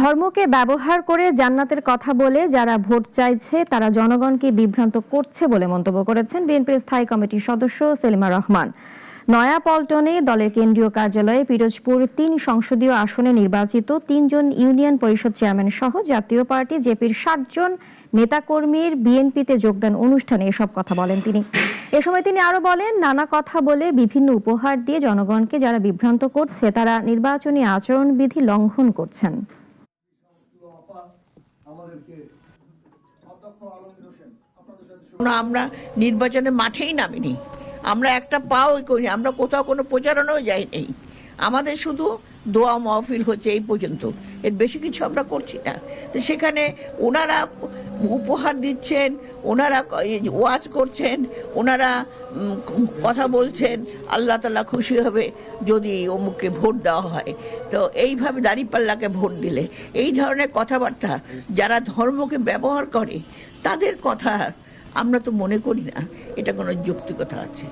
ধর্মকে ব্যবহার করে জান্নাতের কথা বলে যারা ভোট চাইছে, তারা জনগণকে বিভ্রান্ত করছে বলে মন্তব্য করেছেন বিএনপির স্থায়ী কমিটির সদস্য সেলিমা রহমান। নয়াপল্টনে দলের কেন্দ্রীয় কার্যালয়ে পিরোজপুর তিন সংসদীয় আসনে নির্বাচিত তিনজন ইউনিয়ন পরিষদ চেয়ারম্যান সহ জাতীয় পার্টি জেপির ষাটজন নেতাকর্মীর বিএনপিতে যোগদান অনুষ্ঠানে এসব কথা বলেন তিনি। এ সময় তিনি আরও বলেন, নানা কথা বলে বিভিন্ন উপহার দিয়ে জনগণকে যারা বিভ্রান্ত করছে, তারা নির্বাচনী আচরণবিধি লঙ্ঘন করছেন। আমরা নির্বাচনের মাঠেই নামিনি। আমরা একটা পাও করি আমরা কোথাও কোনো প্রচারণাও যাই নেই আমাদের শুধু দোয়া মহফিল হচ্ছে এই পর্যন্ত। এর বেশি কিছু আমরা করছি না। তো সেখানে ওনারা উপহার দিচ্ছেন, ওনারা ওয়াজ করছেন, ওনারা কথা বলছেন, আল্লাহ তালা খুশি হবে যদি অমুককে ভোট দেওয়া হয়। তো এইভাবে দাঁড়িপাল্লাকে ভোট দিলে, এই ধরনের কথাবার্তা যারা ধর্মকে ব্যবহার করে, তাদের কথা আমরা তো মনে করি না। এটা কোনো যৌক্তিকতা আছে।